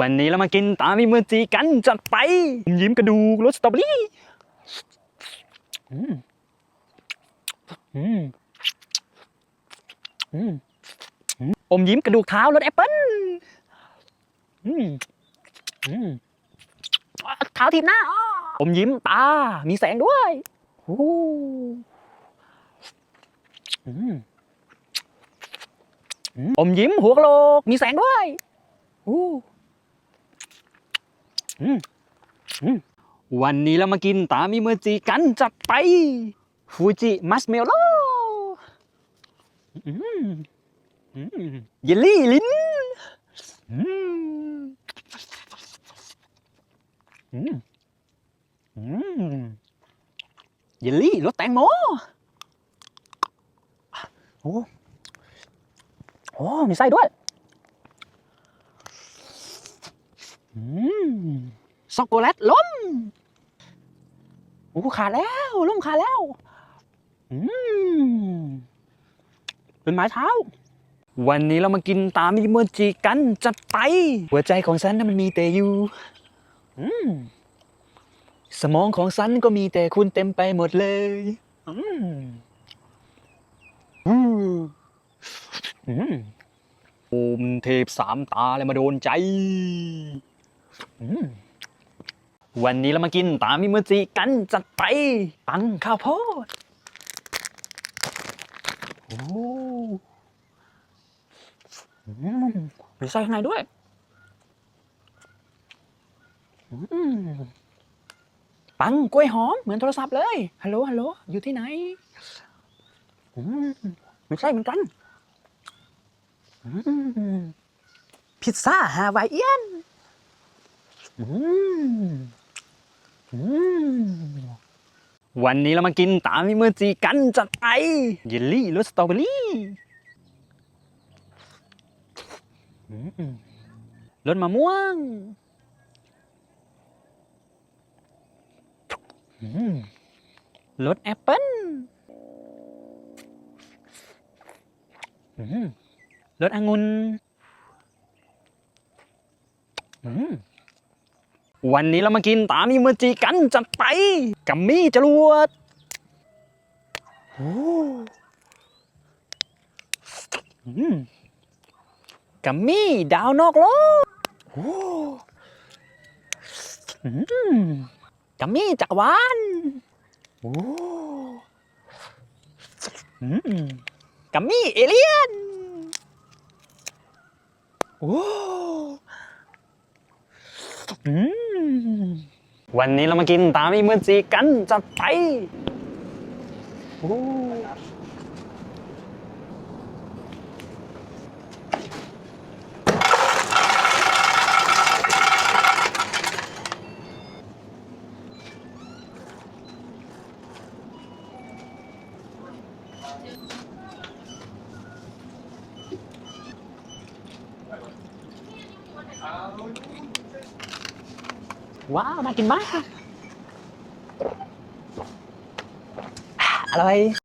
วันนี้เรามากินตามีมือจีกันจัดไปอมยิ้มกระดูกรสสตรอเบอรี่อืมอืมอืมอืมอมยิ้มกระดูกเท้ารสแอปเปิ้ลอืมอืมเท้าทีบหน้าอ้ออมยิ้มตา มีแสงด้วยโอ้อืมอืมอมยิ้มหัวกะโหลก มีแสงด้วยโอ้อืมอืม วันนี้เรามากินตามีเมจีกันจัดไปฟูจิมัสเมลโล่เยลลี่ลิ้นเยลลี่รสแตงโมโอ้โอ้มีไส้ด้วย อืม ช็อกโกแลตล้มโอ้ขาดแล้วล้มขาดแล้ว อืมเป็นไม้เท้า วันนี้เรามากินตามมิโมจิกันจัดไป หัวใจของฉันนั้นมันมีแต่อยู่อืมสมองของฉันก็มีแต่คุณเต็มไปหมดเลย อืมอืมอืมโอมเทพสามตาเลยมาโดนใจ อืม วันนี้เรามากินตามมิโมจิกันจัดไปปังข้าวโพดโอ้มีไส้ข้างในด้วยปังกล้วยหอมเหมือนโทรศัพท์เลยฮัลโหลฮัลโหลอยู่ที่ไหนมีไส้เหมือนกันอืมพิซซ่าฮาวายเอียนอืมอืม วันนี้เรามากินตามมิเมอร์จีกันจัดไปเยลลี่รสสตรอเบอรี่รสมะม่วงรสแอปเปิ้ลรสองุ่น วันนี้เรามากินตามอิโมจิกันจัดไปกัมมี่จรวดโอ้กัมมี่ดาวนอกโลกโอ้กัมมี่จักรวาลโอ้กัมมี่เอเลียนโอ้อืม วันนี้เรามากินตามีเมอร์จีกันจัดไป ว้าวน่ากินมากอะอร่อย